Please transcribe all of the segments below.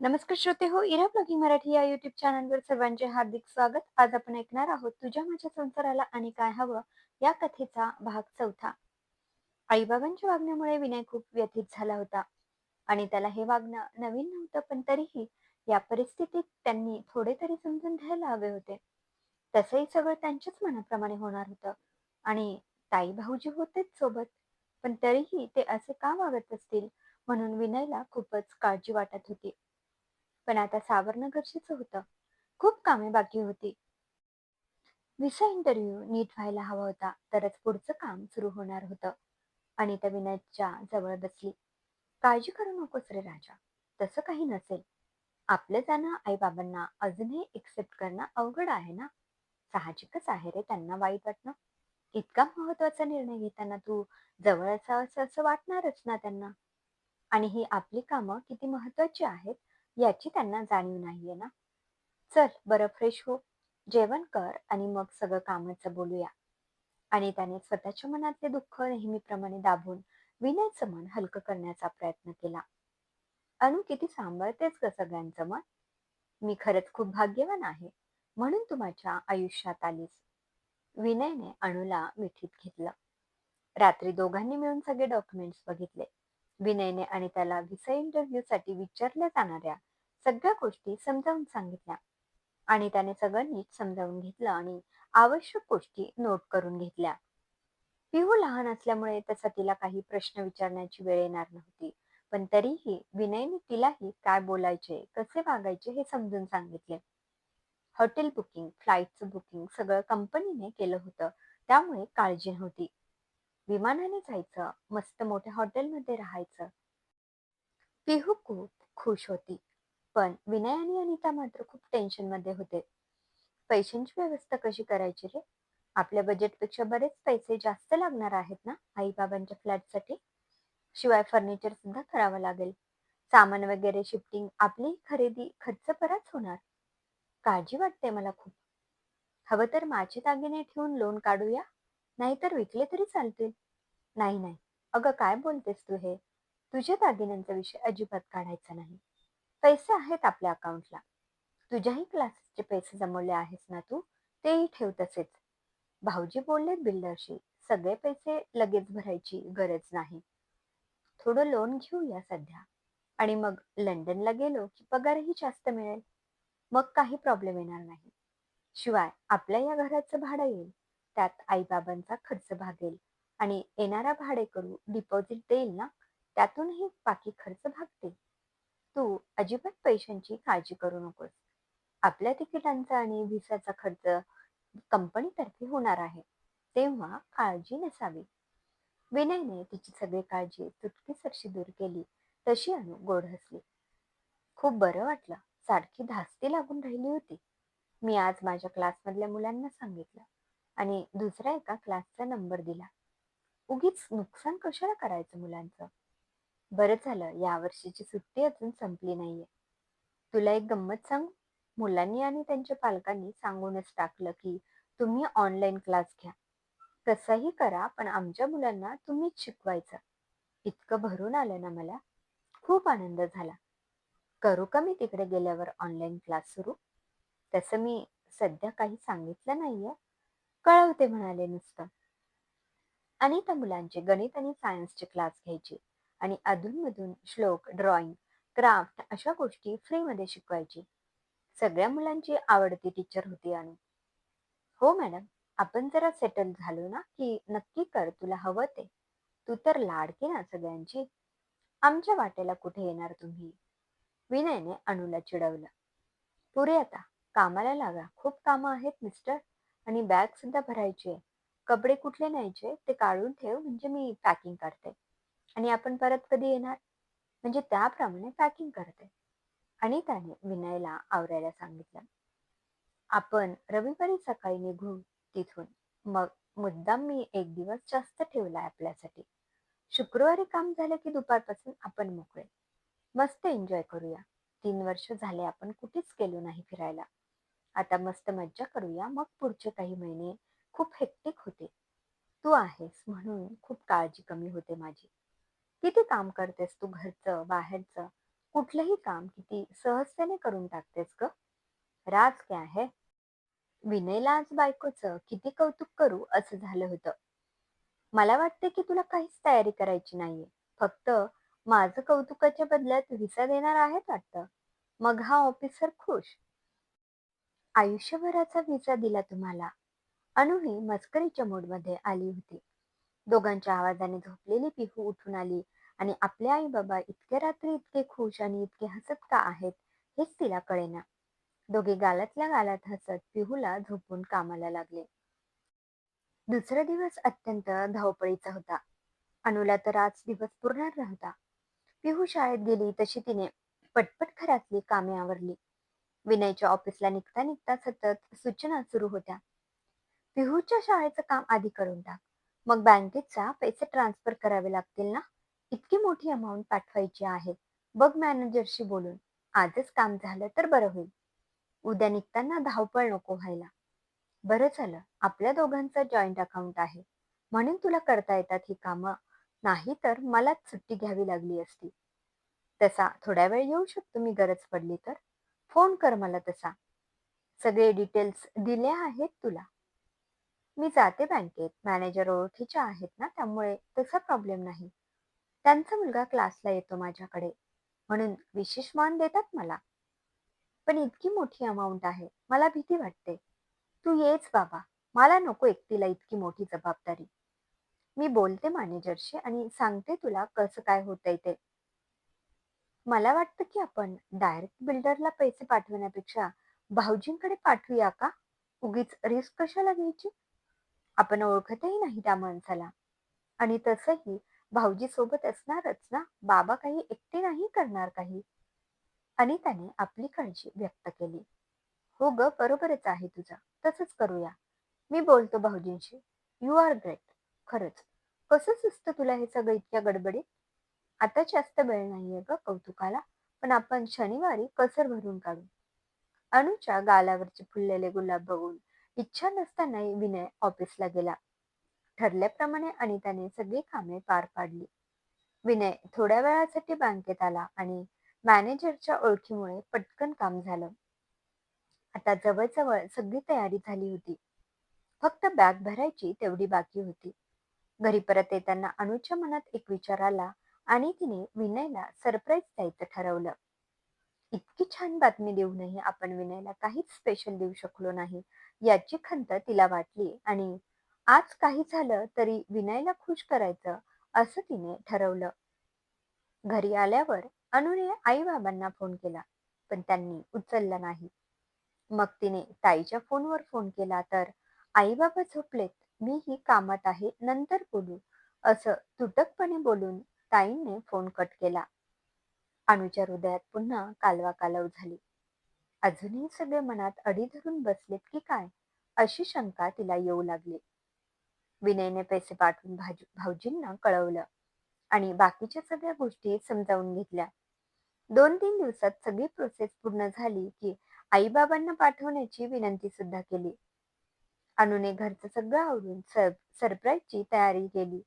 नमस्कार श्रोते हो इरा ब्लॉगिंग मराठी या युट्यूब चॅनलवर सर्वांचे हार्दिक स्वागत. आज आपण ऐकणार आहोत तुझ्या माझ्या संसाराला आणि काय हवं या कथेचा भाग चौथा. आईबाबांच्या वागण्यामुळे विनय खूप व्यथित झाला होता आणि त्याला हे वागणं नवीन नव्हतं पण तरीही या परिस्थितीत त्यांनी थोडे तरी समजून घ्यायला हवे होते. तसंही सगळं त्यांच्याच मनाप्रमाणे होणार होतं आणि ताई भाऊजी होतेच सोबत पण तरीही ते असे का वागत असतील म्हणून विनयला खूपच काळजी वाटत होती. पण आता सावरणं गरजेचं होतं. खूप कामे बाकी होती. विसा इंटरव्ह्यू नीट व्हायला हवा होता तरच पुढचं काम सुरू होणार होतं. अनिता विनयच्या जवळ बसली. काळजी करू नकोस रे राजा तसं काही नसेल. आपलं जाणं आईबाबांना अजूनही एक्सेप्ट करणं अवघड आहे ना? साहजिकच आहे रे त्यांना वाईट वाटणं. इतका महत्त्वाचा निर्णय घेताना तू जवळ असावं असं वाटणारच ना त्यांना. आणि ही आपली कामं किती महत्वाची आहेत याची त्यांना जाणीव नाहीये ना? चल बरं फ्रेश हो. जेवण कर आणि मग सगळं कामाचं बोलूया. आणि त्याने स्वतःच्या मनातले दुःख नेहमीप्रमाणे दाबून विनयचं मन हलकं करण्याचा प्रयत्न केला. अनु किती सांभाळतेच ग सगळ्यांचं मन? मी खरंच खूप भाग्यवान आहे म्हणून तू माझ्या आयुष्यात आलीस. विनयने अणूला मिठीत घेतलं. रात्री दोघांनी मिळून सगळे डॉक्युमेंट्स बघितले. विनयने आणि त्याला व्हिसा इंटरव्ह्यू साठी विचारल्या जाणाऱ्या सगळ्या गोष्टी समजावून सांगितल्या. आणि त्याने सगळं नीट समजावून घेतलं आणि आवश्यक गोष्टी नोट करून घेतल्या. पिहू लहान असल्यामुळे तसा तिला काही प्रश्न विचारण्याची वेळ येणार नव्हती. पण तरीही विनयने तिलाही काय बोलायचे कसे वागायचे हे समजून सांगितले. हॉटेल बुकिंग फ्लाईटचं बुकिंग सगळं कंपनीने केलं होतं. त्यामुळे काळजी नव्हती. विमानाने जायचं मस्त मोठ्या हॉटेलमध्ये राहायचं. पिहू खूप खुश होती. पण विनय आणि अनिता मात्र खूप टेन्शनमध्ये होते. पैशांची व्यवस्था कशी करायची रे? आपल्या बजेटपेक्षा बरेच पैसे जास्त लागणार आहेत ना आई बाबांच्या फ्लॅटसाठी शिवाय फर्निचर सुद्धा करावं लागेल. सामान वगैरे शिफ्टिंग आपली खरेदी खर्च बराच होणार. काळजी वाटते मला खूप. हवं तर माझे दागिने ठेवून लोन काढूया. नाहीतर विकले तरी चालतील. नाही नाही. अगं काय बोलतेस तू हे? तुझ्या दागिन्यांचा विषय अजिबात काढायचा नाही. पैसे आहेत आपल्या अकाउंटला तुझ्याही क्लासेसचे पैसे जमवले आहेस ना तू? तेही ठेव तसेच. भाऊजी बोललेत बिल्डरशी सगळे पैसे लगेच भरायची गरज नाही. थोडं लोन घेऊया सध्या. आणि मग लंडनला गेलो की पगारही जास्त मिळेल. मग काही प्रॉब्लेम येणार नाही. शिवाय आपल्या या घराचं भाडं येईल. त्यात आईबाबांचा खर्च भागेल. आणि येणारा भाडेकरू डिपॉझिट देईल ना? त्यातूनही बाकी खर्च भागतील. तू अजिबात पैशांची काळजी करू नकोस. आपल्या तिकिटांचा आणि व्हिसाचा खर्च कंपनीतर्फे होणार आहे. तेव्हा काळजी नसावी. विनयने तिची सगळी काळजी चुटकीसरशी दूर केली. तशी अनु गोड हसली. खूप बरं वाटलं. सारखी धास्ती लागून राहिली होती. मी आज माझ्या क्लासमधल्या मुलांना सांगितलं आणि दुसऱ्या एका क्लासचा नंबर दिला. उगीच नुकसान कशाला करायचं मुलांचं? बरं झालं या वर्षीची सुट्टी अजून संपली नाहीये. तुला एक गंमत सांगू? मुलांनी आणि त्यांच्या पालकांनी सांगूनच टाकलं की तुम्ही ऑनलाईन क्लास घ्या. कसाही करा पण आमच्या मुलांना तुम्हीच शिकवायचं. इतकं भरून आलं ना मला. खूप आनंद झाला. करू का मी तिकडे गेल्यावर ऑनलाईन क्लास सुरू? तसं मी सध्या काही सांगितलं नाहीये. कळवते म्हणाले नुसतं. अनेक मुलांचे गणित आणि सायन्सचे क्लास घ्यायचे. आणि अधूनमधून श्लोक ड्रॉइंग क्राफ्ट अशा गोष्टी फ्रीमध्ये शिकवायची. सगळ्या मुलांची आवडती टीचर होती अनु हो मॅडम आपण जरा सेटल झालो ना की नक्की कर तुला हवं ते. तू तर लाडकी ना सगळ्यांची. आमच्या वाटेला कुठे येणार तुम्ही? विनयने अणूला चिडवलं. पुरे आता कामाला लागा. खूप कामं आहेत मिस्टर आणि बॅग सुद्धा भरायची आहे. कपडे कुठले न्यायचे? ते काढून ठेव म्हणजे मी पॅकिंग करते. आणि आपण परत कधी येणार? म्हणजे त्याप्रमाणे पॅकिंग करते. आणि त्याने विनयला आवरायला सांगितलं आपण रविवारी सकाळी निघू तिथून मग मुद्दाम मी एक दिवस जास्त ठेवलाय आपल्यासाठी. शुक्रवारी काम झालं की दुपारपासून आपण मोकळे. मस्त एन्जॉय करूया. तीन वर्ष झाले आपण कुठेच गेलो नाही फिरायला. आता मस्त मज्जा करूया. मग पुढचे काही महिने खूप हेक्टिक होते. तू आहेस म्हणून खूप काळजी कमी होते माझी. किती काम करतेस तू घरचं बाहेरचं? कुठलंही काम किती सहजतेने करून टाकतेस ग? राज काय आहे विनयला आज बायकोचं किती कौतुक करू असं झालं होतं. मला वाटते की तुला काहीच तयारी करायची नाहीये. फक्त माझं कौतुकाच्या बदल्यात व्हिसा देणार आहेत वाटतं. मग हा ऑफिसर खुश. आयुष्यभराचा व्हिसा दिला तुम्हाला. अनुही मस्करीच्या मूडमध्ये आली होती. दोघांच्या आवाजाने झोपलेली पिहू उठून आली. आणि आपले आई बाबा इतके रात्री इतके खुश आणि इतके हसत का आहेत हेच तिला कळेना. दोघे गालातल्या गालात हसत पिहूला झोपून कामाला लागले. दुसरा दिवस अत्यंत धावपळीचा होता. अनुला तर आज दिवस पुरणार नव्हता पिहू शाळेत गेली तशी तिने पटपट घरातली कामे आवरली. विनयच्या ऑफिसला निघता निघता सतत सूचना सुरू होत्या. पिहूच्या शाळेचं काम आधी करून टाक. मग बँकेचा पैसे ट्रान्सफर करावे लागतील ना? इतकी मोठी अमाऊंट पाठवायची आहे. बघ मॅनेजरशी बोलून. आजच काम झालं तर बरं होईल. उद्या निघताना धावपळ नको व्हायला. बरं झालं. आपल्या दोघांचं जॉईंट अकाउंट आहे. म्हणून तुला करता येतात ही कामं. नाही तर मलाच सुट्टी घ्यावी लागली असती. तसा थोड्या वेळ येऊ शकतो मी गरज पडली तर. फोन कर मला तसा. सगळे डिटेल्स दिले आहेत तुला. मी जाते बँकेत. मॅनेजर ओळखीच्या आहेत ना त्यामुळे तसा प्रॉब्लेम नाही. त्यांचा मुलगा क्लासला येतो माझ्याकडे. म्हणून विशेष मान देतात मला. पण इतकी मोठी अमाऊंट आहे. मला भीती वाटते. तू येच बाबा. मला नको एकटीला इतकी मोठी जबाबदारी. मी बोलते मॅनेजरशी आणि सांगते तुला कसं काय होतंय ते. मला वाटतं की आपण डायरेक्ट बिल्डरला पैसे पाठवण्यापेक्षा भाऊजींकडे पाठवूया का? उगीच रिस्क कशाला घ्यायची? आपण ओळखतही नाही त्या माणसाला. आणि तसंही भाऊजी सोबत असणारच ना? बाबा काही एकटे नाही करणार काही? अनिताने आपली काळजी व्यक्त केली. हो ग बरोबरच आहे तुझं. तसंच करूया. मी बोलतो भाऊजींशी. यू आर ग्रेट खरंच. कसं सुचतं तुला हे सगळं इतक्या गडबडीत? आता जास्त वेळ नाहीये ग कौतुकाला पण आपण शनिवारी कसर भरून काढू. अनुच्या गालावरचे फुललेले गुलाब बघून इच्छा नसतानाही विनय ऑफिसला गेला. ठरल्याप्रमाणे अनिताने सगळी कामे पार पाडली. विनय थोड्या वेळासाठी बँकेत आला आणि मॅनेजरच्या ओळखीमुळे पटकन काम झालं. आता जवळजवळ सगळी तयारी झाली होती. फक्त बॅग भरायची तेवढी बाकी होती. घरी परत येताना अनुच्या मनात एक विचार आला आणि तिने विनयला सरप्राईज द्यायचं ठरवलं. इतकी छान बातमी देऊनही आपण विनयला काहीच स्पेशल देऊ शकलो नाही. याची खंत तिला वाटली आणि आज काही झालं तरी विनयला खुश करायचं असं तिने ठरवलं. घरी आल्यावर अनुने आई बाबांना फोन केला पण त्यांनी उचलला नाही. मग तिने ताईच्या फोनवर फोन केला तर आई बाबा झोपलेत मी ही कामात आहे नंतर बोलू असं तुटकपणे बोलून ताईंने फोन कट केला. अनुच्या हृदयात पुन्हा कालवा कालव झाली. अजूनही सगळे मनात अडी धरून बसलेत की काय अशी शंका तिला येऊ लागली. विनयने पैसे पाठवून भाजी भाऊजींना कळवलं आणि बाकीच्या सगळ्या गोष्टी समजावून घेतल्या. दोन तीन दिवसात सगळी प्रोसेस पूर्ण झाली की आईबाबांना पाठवण्याची विनंती सुद्धा केली. अनुने घरचं सगळं आवरून सर सरप्राईजची तयारी केली.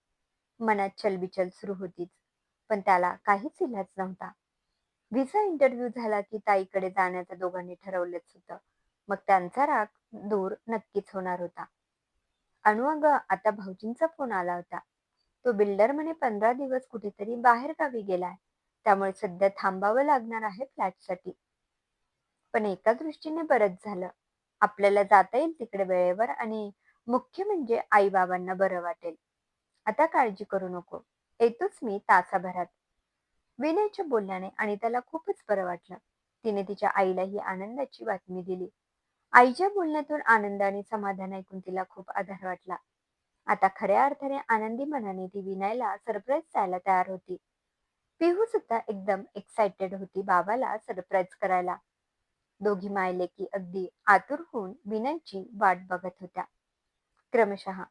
मनात चलबिचल सुरू होतीच पण त्याला काहीच इलाज नव्हता. व्हिसा इंटरव्ह्यू झाला की ताईकडे जाण्याचं दोघांनी ठरवलंच होतं. मग त्यांचा राग दूर नक्कीच होणार होता. अनु अगं आता भाऊजींचा फोन आला होता. तो बिल्डर म्हणे पंधरा दिवस कुठेतरी बाहेर गावी गेलाय. त्यामुळे सध्या थांबावं लागणार आहे फ्लॅटसाठी. पण एका दृष्टीने बरंच झालं. आपल्याला जाता येईल तिकडे वेळेवर आणि मुख्य म्हणजे आई बाबांना बरं वाटेल. आता काळजी करू नको. येतोच मी तासाभरात. विनयच्या बोलण्याने आणि त्याला खूपच बरं वाटलं. तिने तिच्या आईला ही आनंदाची बातमी दिली. आईच्या बोलण्यातून आनंद आणि समाधान ऐकून तिला खूप आधार वाटला. आता खऱ्या अर्थाने आनंदी मनाने ती विनयला सरप्राईज द्यायला तयार होती. पिहू सुद्धा एकदम एक्साइटेड होती बाबाला सरप्राईज करायला. दोघी मायले की अगदी आतुर होऊन विनयची वाट बघत होत्या. क्रमशः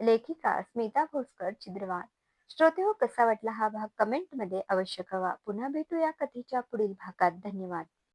लेखिका स्मिता भोसकर चिद्रवार श्रोते हो कसा वाटला हा भाग कमेंटमध्ये अवश्य कळवा. पुन्हा भेटू या कथेच्या पुढील भागात. धन्यवाद.